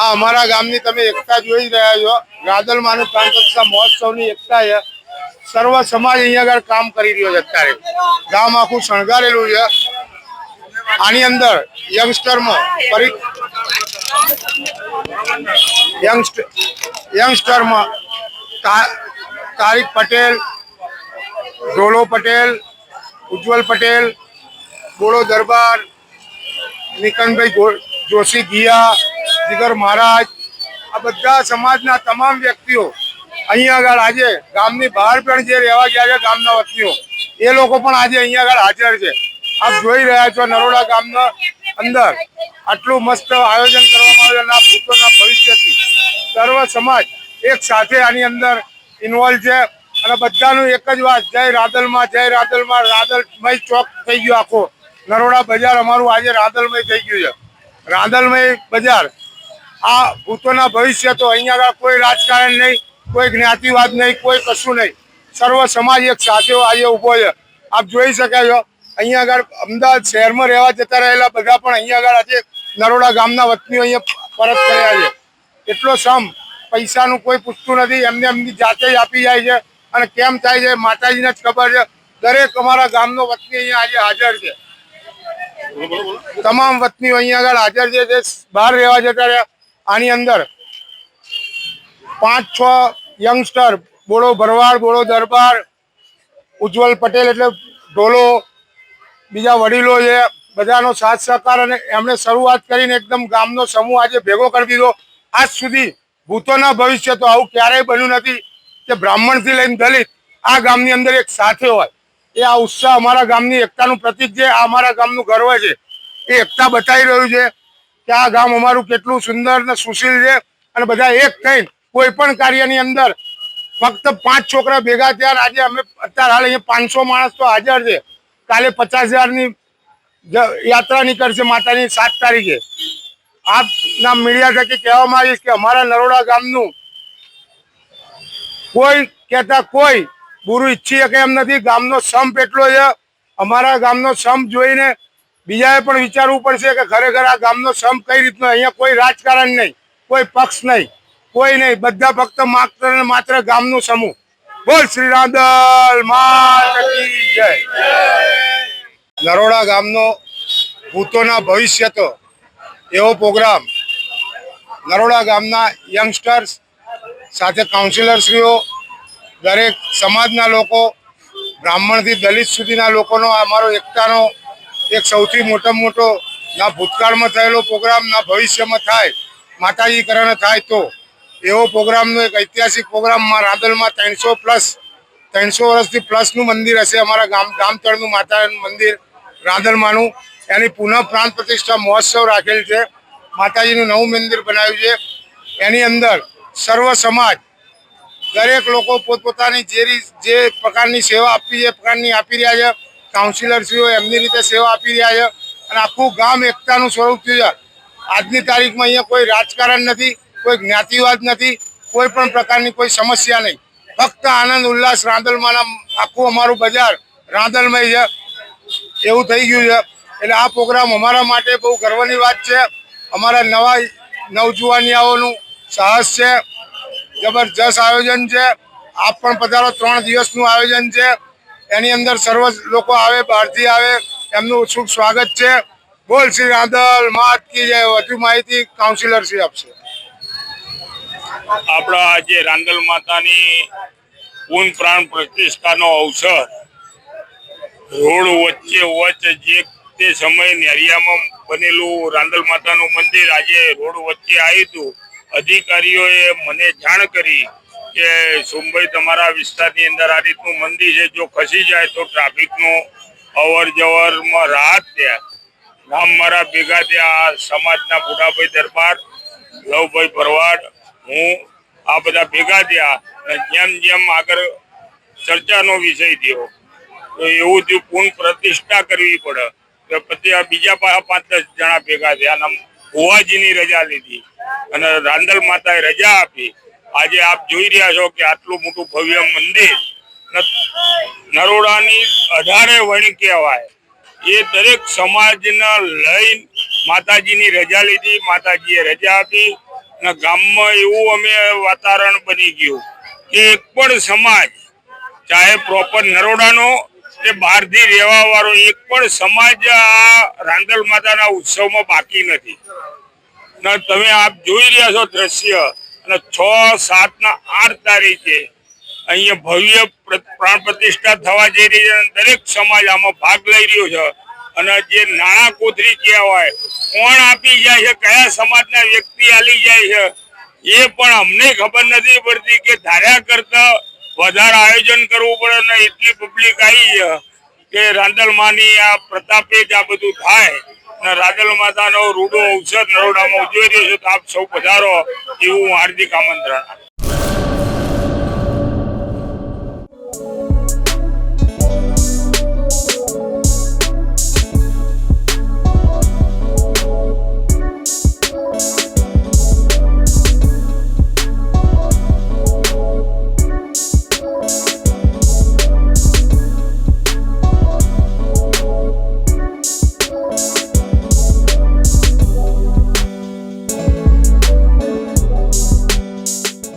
આ અમારા ગામની તમે એકતા જોઈ રહ્યા છો. રાદલમાનું પ્રાણ પ્રતિષ્ઠા મહોત્સવની એકતા છે સર્વ સમાજ અહીંયા આગળ કામ કરી રહ્યો છે અત્યારે. ગામ આખું શણગારેલું છે. આની અંદર યંગસ્ટરમાં પરી યંગસ્ટર યંગસ્ટરમાં તારિક પટેલ ડોલો પટેલ, ઉજ્જવલ પટેલ, બોળો દરબાર, નિકનભાઈ જોશી ગિયા જીગર મહારાજ, આ બધા સમાજના તમામ વ્યક્તિઓ અહીંયા આગળ આજે ગામની બહાર પણ જે રહેવા ગયા છે ગામના વતનીઓ, એ લોકો પણ આજે અહીંયા આગળ હાજર છે. આપ જોઈ રહ્યા છો નરોડા ગામના અંદર આટલું મસ્ત આયોજન કરવામાં આવ્યું અને ભૂતોના ભવિષ્યથી સર્વ સમાજ એક સાથે આની અંદર ઇન્વોલ્વ છે. અને બધાનું એક જ વાત, જય રાદલમાં જય રાદલમાં, રાદલમય ચોક થઈ ગયો આખો. નરોડા બજાર અમારું આજે રાદલમય થઈ ગયું છે. રાદલમય બજાર આ ભૂતોના ભવિષ્ય તો અહીંયા કોઈ રાજકારણ નહીં, કોઈ જ્ઞાતિવાદ નહીં, કોઈ કશું નહીં. સર્વ સમાજ એક સાથે આજે ઊભો છે. આપ જોઈ શકો છો. અહીંયા આગળ અમદાવાદ શહેરમાં રહેવા જતા રહેલા બધા પણ અહીંયા આગળ આજે નરોડા ગામના વતનીઓ અહીંયા પરત કર્યા છે. એટલો સમ પૈસાનું કોઈ પૂછતું નથી. એમને એમની જાતે જ આપી જાય છે. અને કેમ થાય છે માતાજીને જ ખબર છે. દરેક અમારા ગામનો વતની અહીંયા આજે હાજર છે. તમામ વતનીઓ અહીંયા આગળ હાજર છે. બહાર રહેવા જતા રહ્યા. આની અંદર પાંચ છ યંગસ્ટર બોળો ભરવાડ, બોળો દરબાર, ઉજ્જવલ પટેલ એટલે ઢોલો, બીજા વડીલો છે, બધાનો સાથ સહકાર અને એમણે શરૂઆત કરીને એકદમ ગામનો સમૂહ આજે ભેગો કરી દીધો. આજ સુધી ભૂતોના ભવિષ્ય તો આવું ક્યારેય બન્યું નથી કે બ્રાહ્મણથી લઈને દલિત આ ગામની અંદર એક સાથે હોય. એ આ ઉત્સાહ અમારા ગામની એકતાનું પ્રતીક છે, આ અમારા ગામનું ગર્વ છે. એ એકતા બતાવી રહ્યું છે. કે આ ગામ અમારું કેટલું સુંદર ને સુશીલ છે અને બધા એક થઈને કોઈ પણ કાર્યની અંદર ફક્ત પાંચ છોકરા ભેગા થયા આજે અમે અત્યારે હાલ અહીંયા પાંચસો માણસ તો હાજર છે. કાલે પચાસ હજારની યાત્રા નીકળશે માતાની સાત તારીખે. આપના મીડિયા થકી કહેવામાં આવીશ કે અમારા નરોડા ગામનું કોઈ કહેતા કોઈ બુરું ઈચ્છી શકે એમ નથી. ગામનો સંપ એટલો છે. અમારા ગામનો સંપ જોઈને બીજાએ પણ વિચારવું પડશે કે ખરેખર આ ગામનો સંપ કઈ રીતનો અહીંયા કોઈ રાજકારણ નહીં, કોઈ પક્ષ નહીં, કોઈ નહીં. બધા ફક્ત માત્ર ને માત્ર ગામનું સમૂહ. બોલ શ્રી રાંદલ જય. નરોડા ગામનો ભૂતોના ભવિષ્ય તો એવો પ્રોગ્રામ. નરોડા ગામના યંગસ્ટર્સ સાથે કાઉન્સિલરશ્રીઓ દરેક સમાજના લોકો, બ્રાહ્મણથી દલિત સુધીના લોકોનો અમારો એકતાનો એક સૌથી મોટો મોટો ના ભૂતકાળમાં થયેલો પ્રોગ્રામ ના ભવિષ્યમાં થાય માતાજી કરણ થાય તો, એવો પ્રોગ્રામનો એક ઐતિહાસિક પ્રોગ્રામમાં રાંદલમાં ત્રણસો પ્લસ, ત્રણસો વર્ષથી પ્લસનું મંદિર હશે અમારા ગામ, ગામતળનું માતાનું મંદિર રાંદલમાનું એની પુનઃ પ્રાણ પ્રતિષ્ઠા મહોત્સવ રાખેલ છે. માતાજીનું નવું મંદિર બનાવ્યું છે. એની અંદર સર્વ સમાજ, દરેક લોકો પોતપોતાની જે જે પ્રકારની સેવા આપવી એ પ્રકારની આપી રહ્યા છે. કાઉન્સિલરશ્રીઓ એમની રીતે સેવા આપી રહ્યા છે અને આખું ગામ એકતાનું સ્વરૂપ થયું છે. આજની તારીખમાં અહીંયા કોઈ રાજકારણ નથી, કોઈ જ્ઞાતિવાદ નથી, કોઈ પણ પ્રકારની કોઈ સમસ્યા નહીં. ફક્ત આનંદ, ઉલ્લાસ, રાંદલમાંના આખું અમારું બજાર રાંદલમય છે. એવું થઈ ગયું છે. એટલે આ પ્રોગ્રામ અમારા માટે બહુ ગર્વની વાત છે. અમારા નવા નવજુવાનિયાઓનું સાહસ છે. જબરજસ્ત આયોજન છે. આપ પણ પધારો. ત્રણ દિવસનું આયોજન છે. એની અંદર સર્વ લોકો આવે, બહારથી આવે. એમનું શુભ સ્વાગત છે. બોલ શ્રી રાંધલ, માત કી વધુ માહિતી કાઉન્સિલર શ્રી આપશે. આપણા આજે રાંધલ માતાની પૂર્ણ પ્રાણ પ્રતિષ્ઠાનો અવસર. રોડ વચ્ચે વચ્ચે જે તે સમયે નેરિયામાં બનેલું રાંદલ માતાનું મંદિર આજે રોડ વચ્ચે આવ્યું હતું. અધિકારીઓએ મને જાણ કરી કે સુંબઈ તમારા વિસ્તારની અંદર આ રીતનું મંદિર છે, જો ખસી જાય તો ટ્રાફિકનું અવર જવરમાં રાહત થયા ગામ મારા ભેગા ત્યાં સમાજના બુઢાભાઈ દરબાર, લવભાઈ ભરવાડ, હું, આ બધા ભેગા થયા અને જેમ જેમ આગળ ચર્ચાનો વિષય થયો, તો એવું થયું પૂર્ણ પ્રતિષ્ઠા કરવી પડે. તો પછી આ બીજા પાંચ દસ જણા ભેગા થયા અને ભુવાજીની રજા લીધી અને રાંદલ માતાએ રજા આપી. આજે આપ જોઈ રહ્યા છો કે આટલું મોટું ભવ્ય મંદિર નરોડાની અઢારે વણી કહેવાય. એ દરેક સમાજના લઈ માતાજીની રજા લીધી, માતાજીએ રજા આપી. અને ગામમાં એવું અમે વાતાવરણ બની ગયું કે એક પણ સમાજ, ચાહે પ્રોપર નરોડાનો કે બહારથી રહેવા વાળો એક પણ સમાજ આ રાંદલ માતાના ઉત્સવમાં બાકી નથી. તમે આપ જોઈ રહ્યા છો દ્રશ્ય અને છ સાત ના આઠ તારીખે અહીંયા ભવ્ય પ્રાણ પ્રતિષ્ઠા થવા જઈ રહી છે દરેક સમાજ આમાં ભાગ લઈ રહ્યો છે. અને જે નાણાં કોથરી કહેવાય, કોણ આપી જાય છે, કયા સમાજના વ્યક્તિ આલી જાય છે, એ પણ અમને ખબર નથી પડતી કે ધાર્યા કરતા વધારે આયોજન કરવું પડે અને એટલી પબ્લિક આવી છે કે રાંદલમાની આ પ્રતાપે જ આ બધું થાય. અને માતા માતાનો રૂડો અવસર નરોડામાં ઉજવી રહ્યો છે, તો આપ સૌ પધારો એવું હાર્દિક આમંત્રણ.